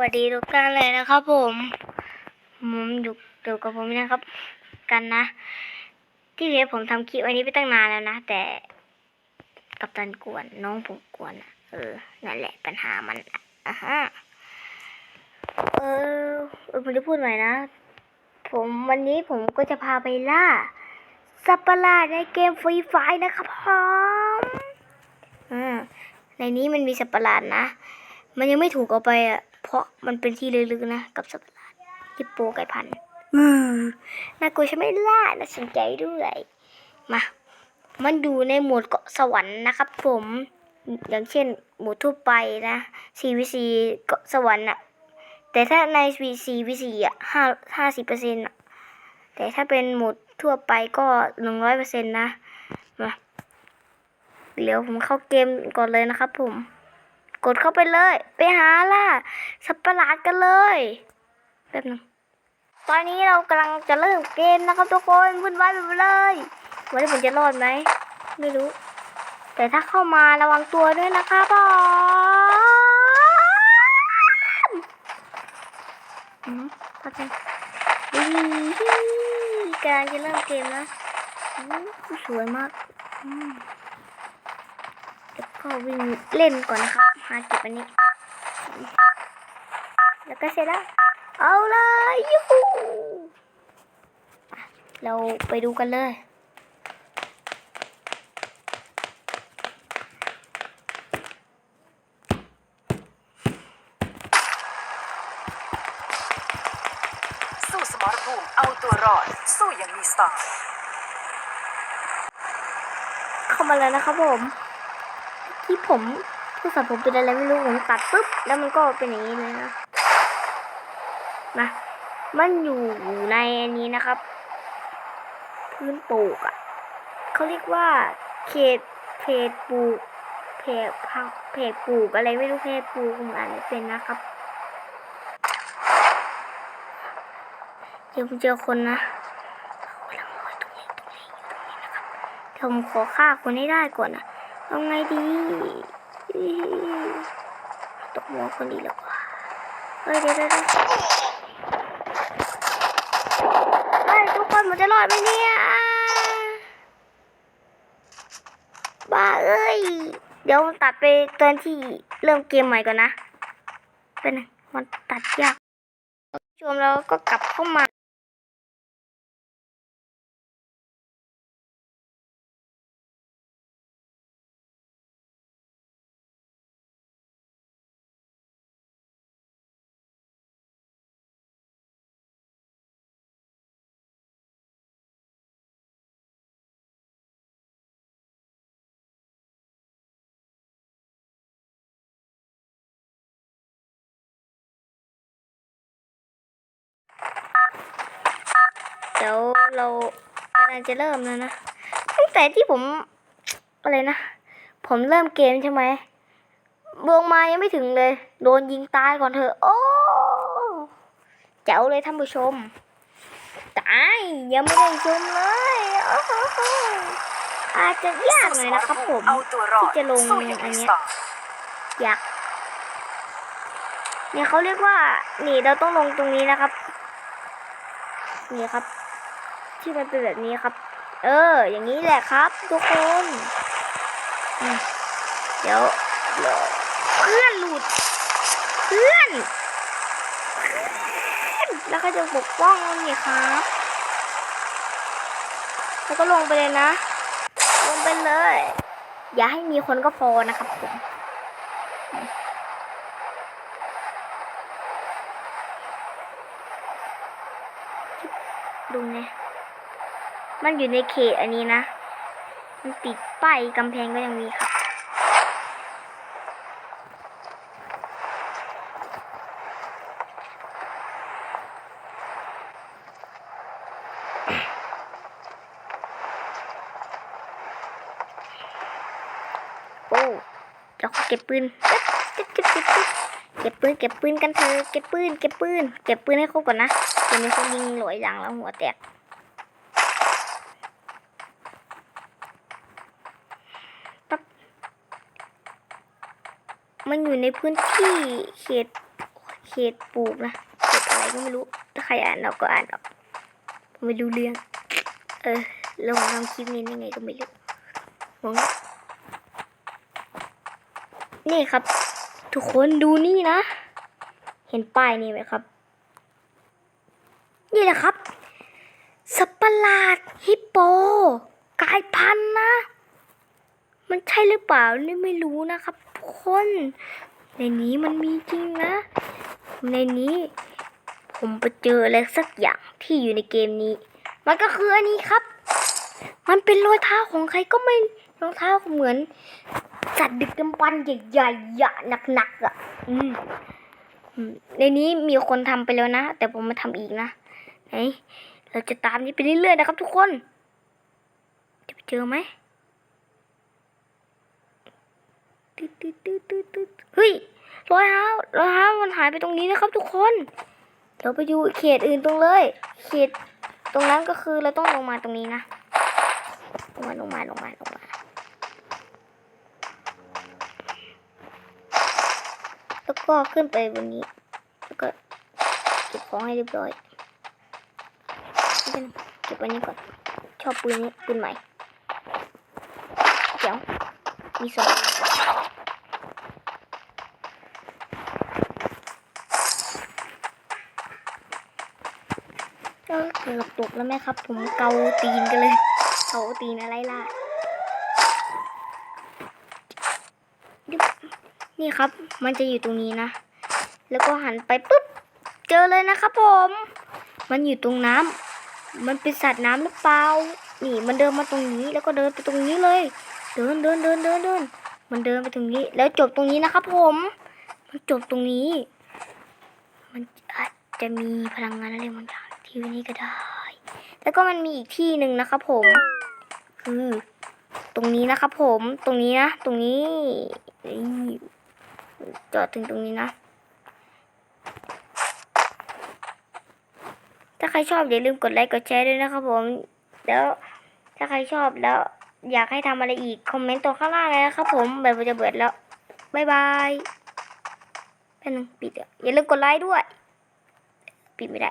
วัสดีทุกท่านเลยนะครับผมผมอยู่อยู่กับผมนะครับ กันนะ ที่เพจผมทำคลิปอันนี้ไปตั้งนานแล้วนะ แต่กับตันกวนน้องผมกวนอะเออนั่นแหละปัญหามันอะฮะเออเออผมจะพูดหน่อยนะ ผมวันนี้ผมก็จะพาไปล่าสัประหลาดในเกมฟรีไฟนะครับผมอ่าในนี้มันมีสัประหลาดนะ มันยังไม่ถูกเอาไปอะ เพราะมันเป็นที่ลึกๆนะกับสัตว์ประหลาดฮิปโปไก่พันธุ์อือน่ากลัวใช่ไหมล่ะน่าสนใจด้วยมา มันอยู่ในโหมดเกาะสวรรค์นะครับ ผม อย่างเช่นโหมดทั่วไปนะ CVC เกาะสวรรค์อะแต่ถ้าใน CVC อะห้าห้าสิบเปอร์เซ็นต์อะแต่ถ้าเป็นโหมดทั่วไปก็หนึ่งร้อยเปอร์เซ็นต์นะมาเดี๋ยวผมเข้าเกมก่อนเลยนะครับผม กดเข้าไปเลย ไปหาล่ะสัตว์ประหลาดกันเลยแป๊บนึงตอนนี้เรากำลังจะเริ่มเกมนะครับทุกคนวุ่นวายไปเลยวันนี้ผมจะรอดไหมไม่รู้ แต่ถ้าเข้ามาระวังตัวด้วยนะครับผมอืมพักนึงดีกำลังจะเริ่มเกมนะสวยมากอืม ก็วิ่งเล่นก่อนนะครับหาเก็บอันนี้ แล้วก็เสร็จแล้ว เอาเลยยูฮูอะเราไปดูกันเลยสู้สมรภูมิเอาตัวรอด สู้อย่างมีสไตล์เข้ามาแล้วนะครับผม ที่ผมโทรศัพท์ผมเป็นอะไรไม่รู้ผมตัดปุ๊บแล้วมันก็เป็นอย่างนี้เลยนะนะมันอยู่ในอันนี้นะครับ พื้นปลูกอะ่ะเขาเรียกว่าเขตเพจปลูกเพจพักเพจปลูกอะไรไม่รู้เพจปลูกผมอ่านไม่เป็นนะครับเดี๋ยวผมเจอคนนะกำลังลอยตรงนี้ตรงนี้อยู่ตรงนี้นะครับเดี๋ยวผมขอฆ่าคนให้ได้ก่อนนะ เอาไงดีตกหัวคนดีแล้วกว่าเฮ้ยเดี๋ยวเดี๋ยวเดี๋ยวเฮ้ยทุกคนมันจะรอดไหมเนี่ยบ้าเอ้ย เดี๋ยวผมตัดไปตอนที่เริ่มเกมใหม่ก่อนนะ เป็นไงมันตัดยากชมแล้วก็กลับเข้ามา เดี๋ยวเรากำลังจะเริ่มแล้วนะ ตั้งแต่ที่ผมอะไรนะ ผมเริ่มเกมใช่ไหมวงมายังไม่ถึงเลย โดนยิงตายก่อนเถอโอ้เจ๋วเลยท่านผู้ชม ตาย ยังไม่ได้ชมเลยอาจจะยากหน่อยนะครับผมที่จะลงอันนี้ยไตล์อยากเนี่ยเขาเรียกว่า นี่เราต้องลงตรงนี้นะครับ นี่ครับ ที่มันเป็นแบบนี้ครับ เออ อย่างนี้แหละครับ ทุกคนเดี๋ยวเพื่อนหลุด เพื่อนแล้วก็จะปกป้องเรานี่ครับ แล้วก็ลงไปเลยนะ ลงไปเลย อย่าให้มีคนก็พอนะครับผมดูไง มันอยู่ในเขตอันนี้นะ มันติดป้ายกำแพงก็ยังมีครับโอ้เราขอเก็บปืนเก็บเก็บเก็บเก็บเก็บปืนเก็บปืนกันเถอะเก็บปืนเก็บปืนเก็บปืนให้ครบก่อนนะเดี๋ยวมีคนยิงหลอยหลังแล้วหัวแตก มันอยู่ในพื้นที่เขตเขตปลูกนะเขตอะไรก็ไม่รู้ ถ้าใครอ่านเราก็อ่านออกไม่รู้เรื่อง เออลงทำคลิปนี้ยังไงก็ไม่รู้งงนี่ครับ ทุกคนดูนี่นะ เห็นป้ายนี่ไหมครับ นี่แหละครับ สัปะหลาดฮิปโปกลายพันธุ์นะ มันใช่หรือเปล่านี่ไม่รู้นะครับทุกคนในนี้มันมีจริงนะ ในนี้ ผมไปเจออะไรสักอย่างที่อยู่ในเกมนี้ มันก็คืออันนี้ครับ มันเป็นรอยเท้าของใครก็ไม่รองเท้าเหมือนสัตว์ดึกดำบรรพ์ใหญ่ๆอะหนักๆอะ อืมในนี้มีคนทำไปแล้วนะ แต่ผมมาทำอีกนะไหนเราจะตามนี้ไปเรื่อยๆนะครับทุกคน จะไปเจอไหม ตึ๊ดตึ๊ดตึ๊ดตึ๊ดตึ๊ดเฮ้ยรอยเท้ารอยเท้ามันหายไปตรงนี้นะครับทุกคนเดี๋ยวไปดูเขตอื่นตรงเลย เขตตรงนั้นก็คือเราต้องลงมาตรงนี้นะลงมาลงมาลงมาลงมาแล้วก็ขึ้นไปบนนี้ แล้วก็เก็บของให้เรียบร้อยเก็บอันนี้ก่อนชอบปืนนี้ปืนใหม่เดี๋ยวมีสองก็ เกือบตกแล้วแม่ครับ ผมเกาตีนกันเลยเกาตีนอะไรล่ะนี่ครับ มันจะอยู่ตรงนี้นะ แล้วก็หันไปปุ๊บ เจอเลยนะครับผม มันอยู่ตรงน้ำมันเป็นสัตว์น้ำหรือเปล่า นี่มันเดินมาตรงนี้ แล้วก็เดินไปตรงนี้เลย เดินเดินเดินเดินเดิน มันเดินไปตรงนี้ แล้วจบตรงนี้นะครับผม มันจบตรงนี้ มันอาจจะมีพลังงานอะไรบางอย่าง ที่นี่ก็ได้ แล้วก็มันมีอีกที่หนึ่งนะครับผม คือตรงนี้นะครับผม ตรงนี้นะ ตรงนี้ จอดถึงตรงนี้นะ ถ้าใครชอบอย่าลืมกดไลค์กดแชร์ด้วยนะครับผม แล้วถ้าใครชอบแล้วอยากให้ทำอะไรอีก คอมเมนต์ตรงข้างล่างเลยนะครับผมแบบจะเบิดแล้วบายบายแป๊บนึงปิดอะอย่าลืมกดไลค์ด้วย ปิดไม่ได้